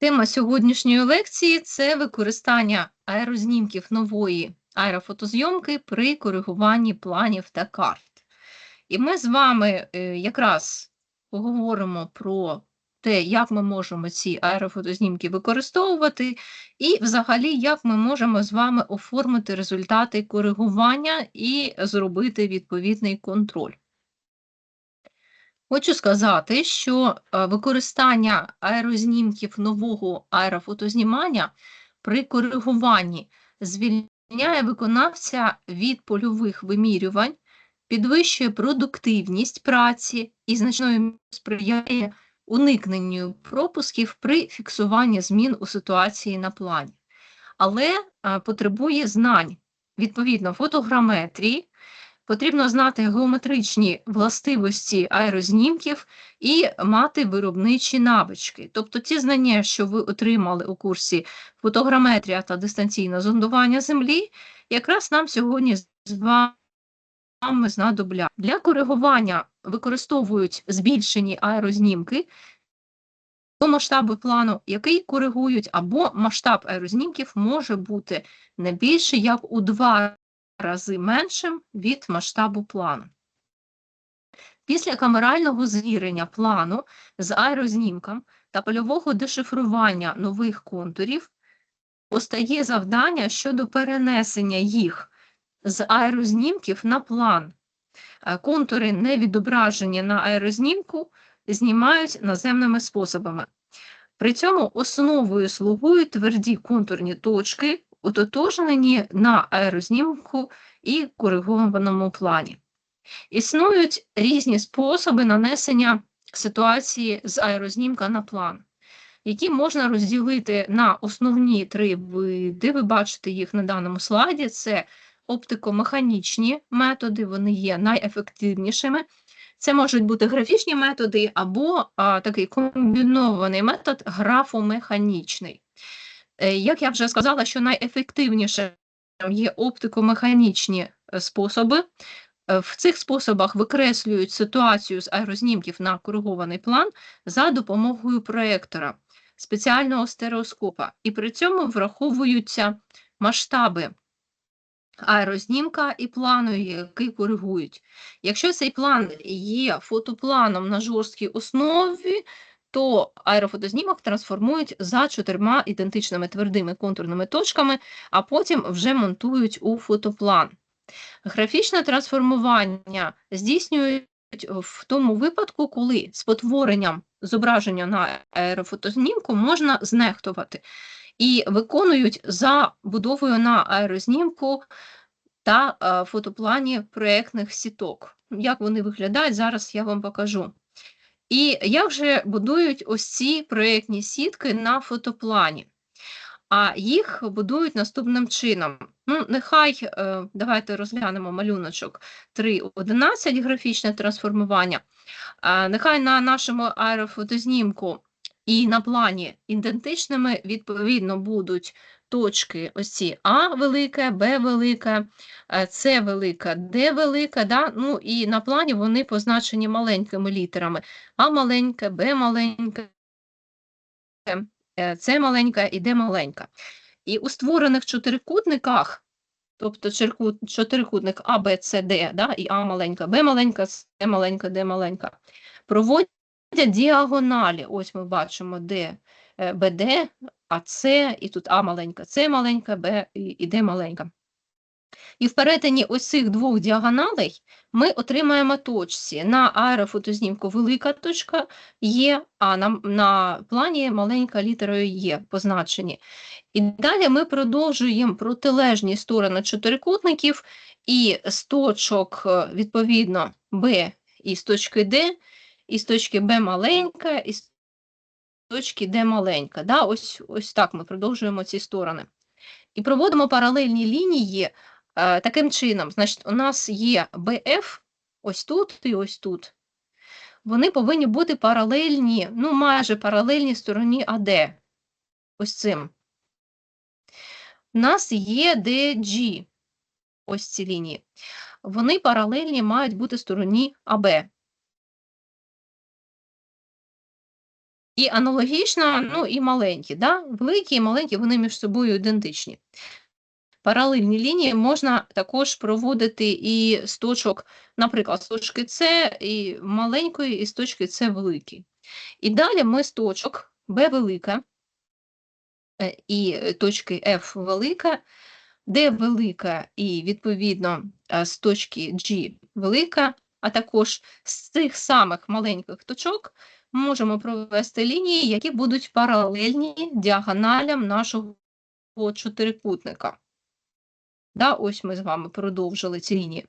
Тема сьогоднішньої лекції це використання аерознімків нової аерофотозйомки при коригуванні планів та карт. І ми з вами е, якраз поговоримо про те, як ми можемо ці аерофотознімки використовувати, і взагалі, як ми можемо з вами оформити результати коригування і зробити відповідний контроль. Хочу сказати, що е, використання аерознімків нового аерофотознімання при коригуванні звільняє виконавця від польових вимірювань, підвищує продуктивність праці і значною сприяє уникненню пропусків при фіксуванні змін у ситуації на плані, але е, потребує знань. Відповідно фотограметрії, Потрібно знати геометричні властивості аерознімків і мати виробничі навички. Тобто ті знання, що ви отримали у курсі фотограметрія та дистанційне зондування землі, якраз нам сьогодні з вами знадобля. Для коригування використовують збільшені аерознімки до масштабу плану, який коригують, або масштаб аерознімків може бути не більше як у два рази меншим від масштабу плану. Після камерального звірення плану з аерознімком та польового дешифрування нових контурів постає завдання щодо перенесення їх з аерознімків на план. Е, контури, не відображені на аерознімку, знімають наземними способами. При цьому основою слугують тверді контурні точки утотожнені на аерознімку і коригованому плані. Існують різні способи нанесення ситуації з аерознімка на план, які можна розділити на основні три види. Ви бачите їх на даному слайді: це оптикомеханічні методи, вони є найефективнішими. Це можуть бути графічні методи або а, такий комбінований метод графомеханічний. Е, як я вже сказала, що найефективніше є оптико-механічні е, способи. Е, в цих способах викреслюють ситуацію з аерознімків на коригований план за допомогою проєктора, спеціального стереоскопа, і при цьому враховуються масштаби аерознімка і плану, який коригують. Якщо цей план є фотопланом на жорсткій основі, то аерофотознімок трансформують за чотирма ідентичними твердими контурними точками, а потім вже монтують у фотоплан. Графічне трансформування здійснюють в тому випадку, коли спотворенням зображення на аерофотознімку можна знехтувати і виконують за будовою на аерознімку та е, фотоплані проєктних сіток. Як вони виглядають, зараз я вам покажу. І як же будують ось ці проєктні сітки на фотоплані? А їх будують наступним чином. Ну, Нехай е, давайте розглянемо малюночок 3.11 графічне трансформування. Нехай на нашому аерофотознімку і на плані ідентичними, відповідно, будуть точки ось ці А велике, Б велике, е, С велика, Д велика, да? ну і на плані вони позначені маленькими літерами. А маленьке, Б маленьке, е, С маленька і Д маленька. І у створених чотирикутниках, тобто чотирикутник А, Б, С, Д, да? і А маленька, Б маленька, С маленька, Д маленька, проводять діагоналі. Ось ми бачимо, Д, е, БД, а С, і тут А маленька, С маленька, Б і Д маленька. І в перетині ось цих двох діагоналей ми отримаємо точці. На аерофотознімку велика точка є, а на на плані маленька літерою є позначені. І далі ми продовжуємо протилежні сторони чотирикутників, і з точок, е, відповідно, Б і з точки Д, і з точки Б маленька, і з точки Д маленька. Да? Ось ось так ми продовжуємо ці сторони. І проводимо паралельні лінії е, таким чином. Значить, у нас є BF ось тут і ось тут. Вони повинні бути паралельні, ну, майже паралельні стороні АД. Ось цим. У нас є DG, ось ці лінії. Вони паралельні мають бути стороні АБ. І аналогічно, ну і маленькі, да? великі і маленькі, вони між собою ідентичні. Паралельні лінії можна також проводити і з точок, наприклад, з точки С і маленької, і з точки С великої. І далі ми з точок Б велика е, і точки F велика, Д велика і, відповідно, е, з точки G велика, а також з цих самих маленьких точок можемо провести лінії, які будуть паралельні діагоналям нашого чотирикутника. Да, Ось ми з вами продовжили ці лінії.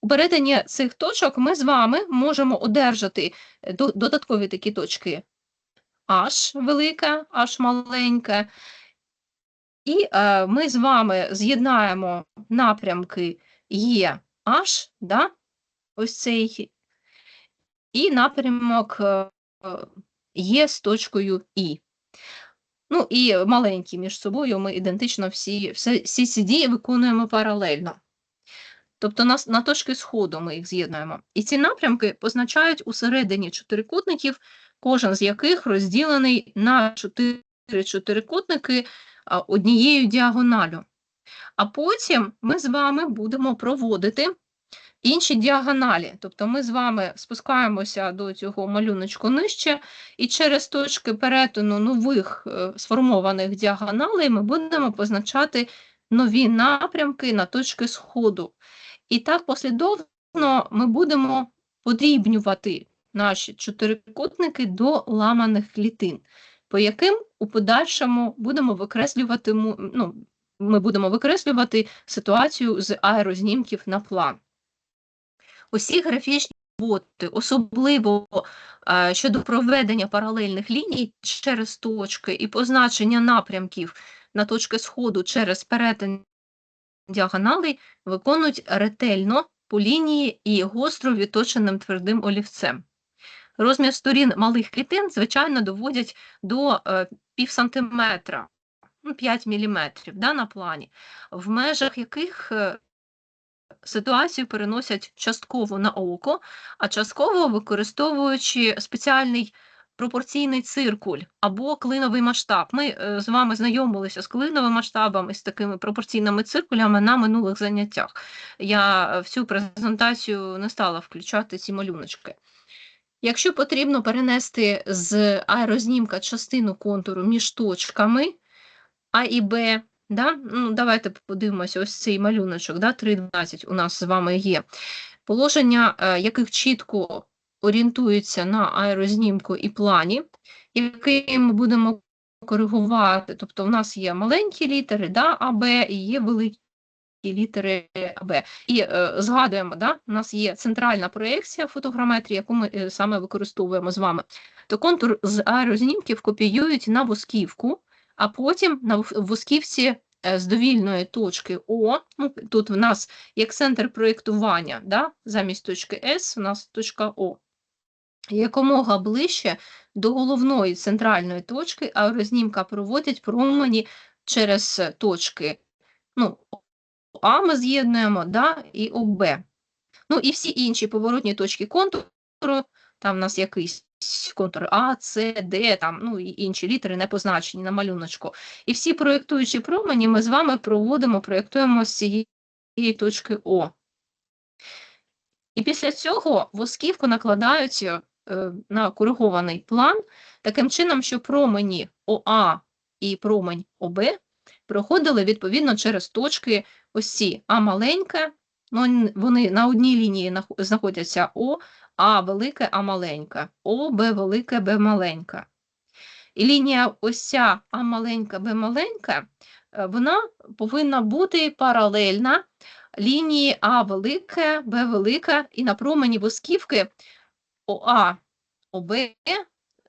У перетині цих точок ми з вами можемо одержати е, додаткові такі точки H велике, H маленьке. І е, ми з вами з'єднаємо напрямки Е H, да, ось цей, і напрямок е, Є з точкою І. Ну і маленькі між собою ми ідентично всі, всі ці дії виконуємо паралельно. Тобто на, на точки сходу ми їх з'єднуємо. І ці напрямки позначають усередині чотирикутників, кожен з яких розділений на чотири чотирикутники однією діагоналю. А потім ми з вами будемо проводити інші діагоналі. Тобто ми з вами спускаємося до цього малюночку нижче, і через точки перетину нових е, сформованих діагоналей ми будемо позначати нові напрямки на точки сходу. І так послідовно ми будемо подрібнювати наші чотирикутники до ламаних клітин, по яким у подальшому будемо викреслювати ну, ми будемо викреслювати ситуацію з аерознімків на план. Усі графічні роботи, особливо е, щодо проведення паралельних ліній через точки і позначення напрямків на точки сходу через перетин діагоналей, виконують ретельно по лінії і гостро відточеним твердим олівцем. Розмір сторін малих клітин, звичайно, доводять до е, пів сантиметра, 5 ну, мм да, на плані, в межах яких е, ситуацію переносять частково на око, а частково використовуючи спеціальний пропорційний циркуль або клиновий масштаб. Ми е, з вами знайомилися з клиновим масштабом і з такими пропорційними циркулями на минулих заняттях. Я в цю презентацію не стала включати ці малюночки. Якщо потрібно перенести з аерознімка частину контуру між точками А і Б, Да? Ну, Давайте подивимося, ось цей малюночок, да? 3.12 у нас з вами є. Положення, е, яких чітко орієнтуються на аерознімку і плані, які ми будемо коригувати. Тобто, у нас є маленькі літери да, АБ і є великі літери АБ. І е, згадуємо, да, у нас є центральна проєкція фотограметрії, яку ми е, саме використовуємо з вами. То контур з аерознімків копіюють на восківку а потім на вузківці е, з довільної точки О, ну, тут в нас як центр проєктування, да, замість точки С у нас точка О. Якомога ближче до головної центральної точки аерознімка проводять промені через точки ну, А ми з'єднуємо да, і ОБ. Ну і всі інші поворотні точки контуру, там у нас якийсь контур А, С, Д, там, ну і інші літери не позначені на малюночку. І всі проєктуючі промені ми з вами проводимо, проєктуємо з цієї точки О. І після цього восківку накладають е, на коригований план таким чином, що промені ОА і промень ОБ проходили відповідно через точки ось ці А маленьке, ну, вони на одній лінії знаходяться О, а велике, А маленьке, О, Б велике, Б маленьке. І лінія ось ця А маленька, Б маленька, е, вона повинна бути паралельна лінії А велике, Б велике, і на промені восківки ОА, ОБ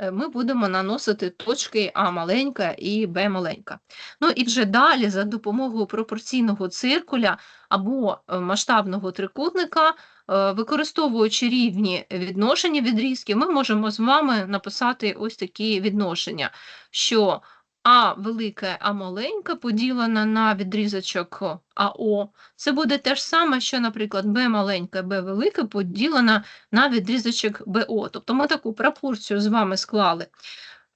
ми будемо наносити точки А маленька і Б маленька. Ну і вже далі за допомогою пропорційного циркуля або е, масштабного трикутника, е, використовуючи рівні відношення відрізків, ми можемо з вами написати ось такі відношення, що а велике, А маленьке поділена на відрізочок АО. Це буде те ж саме, що, наприклад, Б маленьке, Б велике поділена на відрізочок БО. Тобто ми таку пропорцію з вами склали.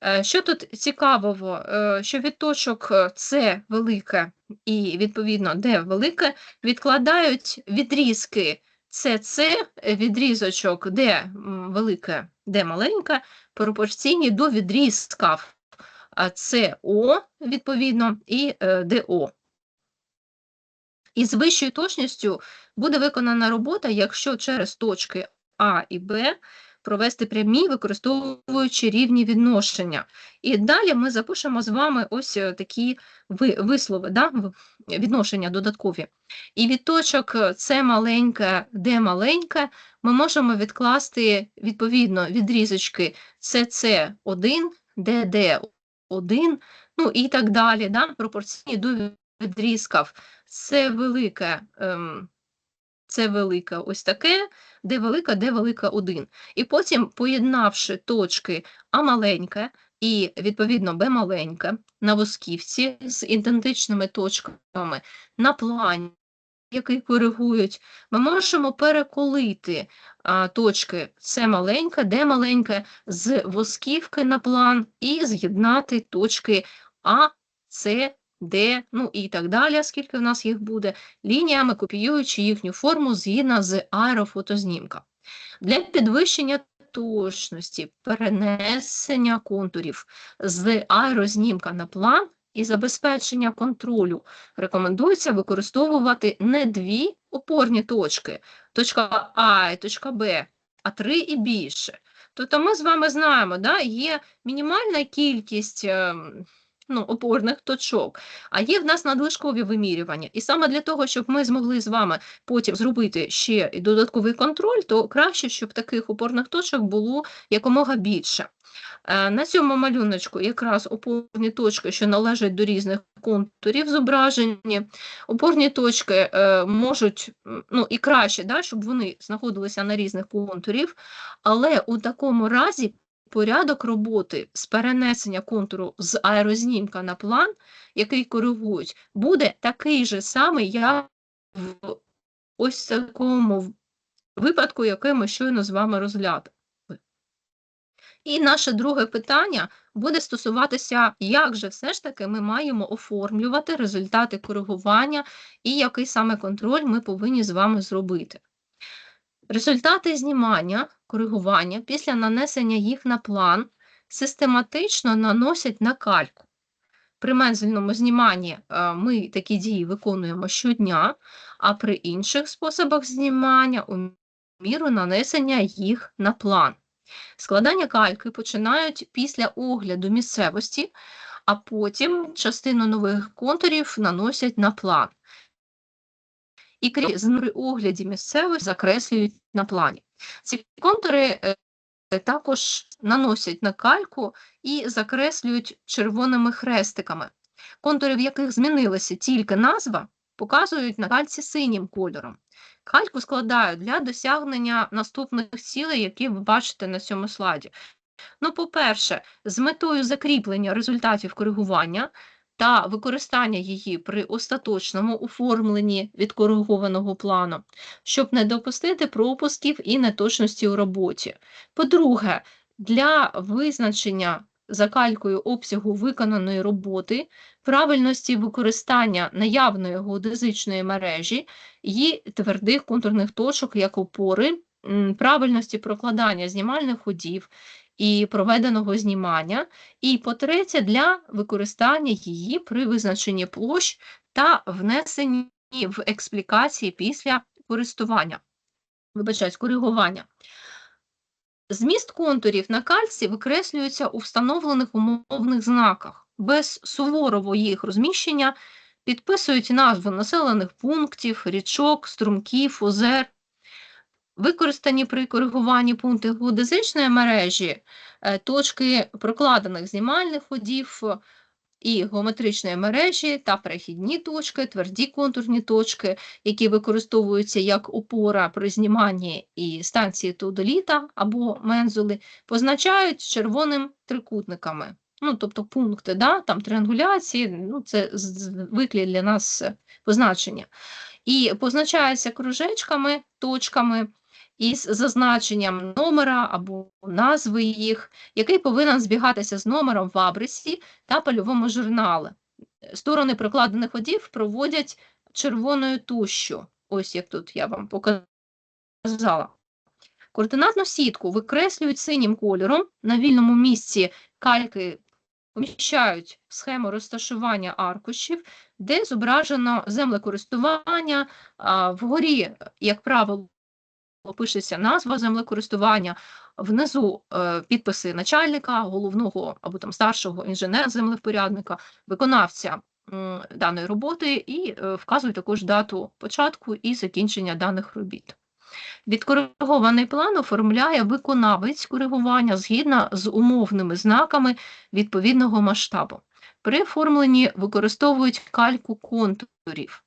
Е, Що тут цікавого, Е, що від точок е, С велике і відповідно Д велике відкладають відрізки СС, відрізочок Д велике, Д маленьке, пропорційні до відрізків СО відповідно і е, ДО. І з вищою точністю буде виконана робота, якщо через точки А і Б провести прямі, використовуючи рівні відношення. І далі ми запишемо з вами ось е, такі вислови, да? відношення додаткові. І від точок С маленьке, Д маленьке ми можемо відкласти відповідно відрізочки СС1, ДД1, ну і так далі, да? пропорційні до відрізків. Це велике, ем, це велике ось таке, де велика, де велика 1. І потім, поєднавши точки А маленьке і, відповідно, Б маленьке на восківці з ідентичними точками на плані, який коригують, ми можемо переколити а, точки С маленьке, Д маленьке з восківки на план і з'єднати точки А, С, Д, ну і так далі, скільки в нас їх буде, лініями, копіюючи їхню форму згідно з аерофотознімка. Для підвищення точності перенесення контурів з аерознімка на план і забезпечення контролю рекомендується використовувати не дві опорні точки, точка А і точка Б, а три і більше. Тобто ми з вами знаємо, да, є мінімальна кількість ем, ну, опорних точок, а є в нас надлишкові вимірювання. І саме для того, щоб ми змогли з вами потім зробити ще додатковий контроль, то краще, щоб таких опорних точок було якомога більше. Е, На цьому малюночку якраз опорні точки, що належать до різних контурів зображені. Опорні точки е, можуть, ну і краще, да, щоб вони знаходилися на різних контурів, але у такому разі порядок роботи з перенесення контуру з аерознімка на план, який коригують, буде такий же самий, як в ось такому випадку, який ми щойно з вами розглянули. І наше друге питання буде стосуватися, як же все ж таки ми маємо оформлювати результати коригування і який саме контроль ми повинні з вами зробити. Результати знімання, коригування після нанесення їх на план систематично наносять на кальку. При мензельному зніманні е, ми такі дії виконуємо щодня, а при інших способах знімання у міру нанесення їх на план. Складання кальки починають після огляду місцевості, а потім частину нових контурів наносять на план. І крім з- при огляді місцевості закреслюють на плані. Ці контури е, також наносять на кальку і закреслюють червоними хрестиками. Контури, в яких змінилася тільки назва, показують на кальці синім кольором. Кальку складають для досягнення наступних цілей, які ви бачите на цьому слайді. Ну, по-перше, з метою закріплення результатів коригування та використання її при остаточному оформленні відкоригованого плану, щоб не допустити пропусків і неточності у роботі. По-друге, для визначення за калькою обсягу виконаної роботи, правильності використання наявної геодезичної мережі і твердих контурних точок як опори, правильності прокладання знімальних ходів і проведеного знімання, і по-третє, для використання її при визначенні площ та внесенні в експлікації після користування, вибачаюсь, коригування. Зміст контурів на кальці викреслюється у встановлених умовних знаках. Без суворого їх розміщення підписують назву населених пунктів, річок, струмків, озер. Використані при коригуванні пункти геодезичної мережі, е, точки прокладених знімальних ходів і геометричної мережі та перехідні точки, тверді контурні точки, які використовуються як опора при зніманні і станції теодоліта або мензули, позначають червоним трикутниками. Ну, тобто пункти, да, там триангуляції, ну, це звиклі для нас е, позначення. І позначаються кружечками, точками, із зазначенням номера або назви їх, який повинен збігатися з номером в абресі та польовому журналі. Сторони прикладених ходів проводять червоною тушшю. Ось як тут я вам показала. Координатну сітку викреслюють синім кольором. На вільному місці кальки поміщають схему розташування аркушів, де зображено землекористування. Вгорі, як правило, пишеться назва землекористування, внизу е, підписи начальника, головного або там старшого інженер-землевпорядника, виконавця м, даної роботи і е, вказують також дату початку і закінчення даних робіт. Відкоригований план оформляє виконавець коригування згідно з умовними знаками відповідного масштабу. При оформленні використовують кальку контурів.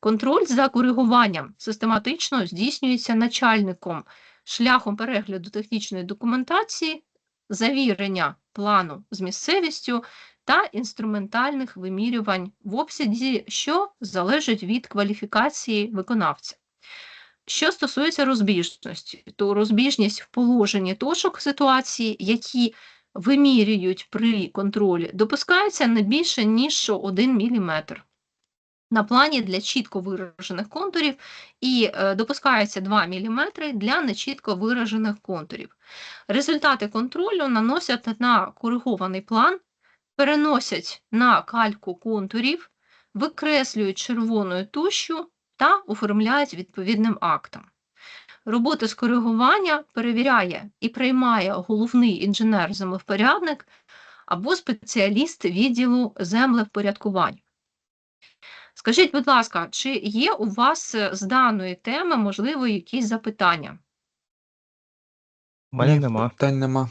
Контроль за коригуванням систематично здійснюється начальником шляхом перегляду технічної документації, завірення плану з місцевістю та інструментальних вимірювань в обсязі, що залежить від кваліфікації виконавця. Що стосується розбіжності, то розбіжність в положенні точок ситуації, які вимірюють при контролі, допускається не більше, ніж 1 мм. На плані для чітко виражених контурів і е, допускається 2 мм для нечітко виражених контурів. Результати контролю наносять на коригований план, переносять на кальку контурів, викреслюють червоною тушшю та оформляють відповідним актом. Роботи з коригування перевіряє і приймає головний інженер-землевпорядник або спеціаліст відділу землевпорядкування. Скажіть, будь ласка, чи є у вас е, з даної теми, можливо, якісь запитання? У мене Ні, нема. Питань нема.